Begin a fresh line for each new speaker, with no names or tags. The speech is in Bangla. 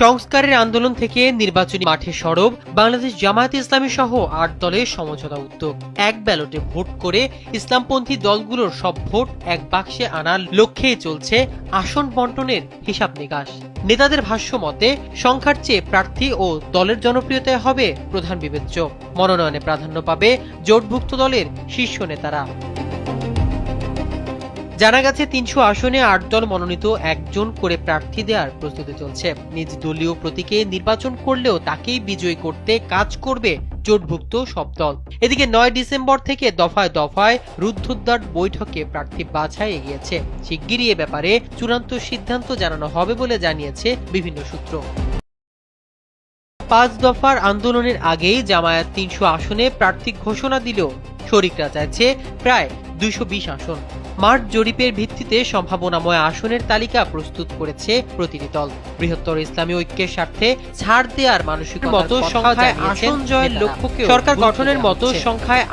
সংস্কারের আন্দোলন থেকে নির্বাচনী মাঠে সরব বাংলাদেশ জামায়াত ইসলামী সহ আট দলের সমঝোতা উদ্যোগ। এক ব্যালটে ভোট করে ইসলামপন্থী দলগুলোর সব ভোট এক বাক্সে আনার লক্ষ্যেই চলছে আসন বন্টনের হিসাব নিকাশ। নেতাদের ভাষ্য মতে, সংখ্যার চেয়ে প্রার্থী ও দলের জনপ্রিয়তায় হবে প্রধান বিবেচ্য। মনোনয়নে প্রাধান্য পাবে জোটভুক্ত দলের শীর্ষ নেতারা। জানা গেছে, তিনশো আসনে আট দল মনোনীত একজন করে প্রার্থী দেওয়ার প্রস্তুতি চলছে। নিজ দলীয় প্রতীকে নির্বাচন করলেও তাকেই বিজয়ী করতে কাজ করবে জোটভুক্ত সব দল। এদিকে নয় ডিসেম্বর থেকে দফায় দফায় রুদ্ধদ্বার বৈঠকে প্রার্থী বাছাই এগিয়েছে। শিগগিরই এ ব্যাপারে চূড়ান্ত সিদ্ধান্ত জানানো হবে বলে জানিয়েছে বিভিন্ন সূত্র। পাঁচ দফার আন্দোলনের আগেই জামায়াত তিনশো আসনে প্রার্থী ঘোষণা দিলেও শরিকরা চাইছে প্রায় দুইশো বিশ আসন। মার্চ জরিপের ভিত্তিতে সম্ভাবনাময় আসনের তালিকা প্রস্তুত করেছে প্রতিটি দল। বৃহত্তর ইসলামী ঐক্যের স্বার্থে ছাড় দেওয়ার মানসিক মতো সংখ্যায় আসন জয়ের লক্ষ্যকে সরকার গঠনের মতো সংখ্যায়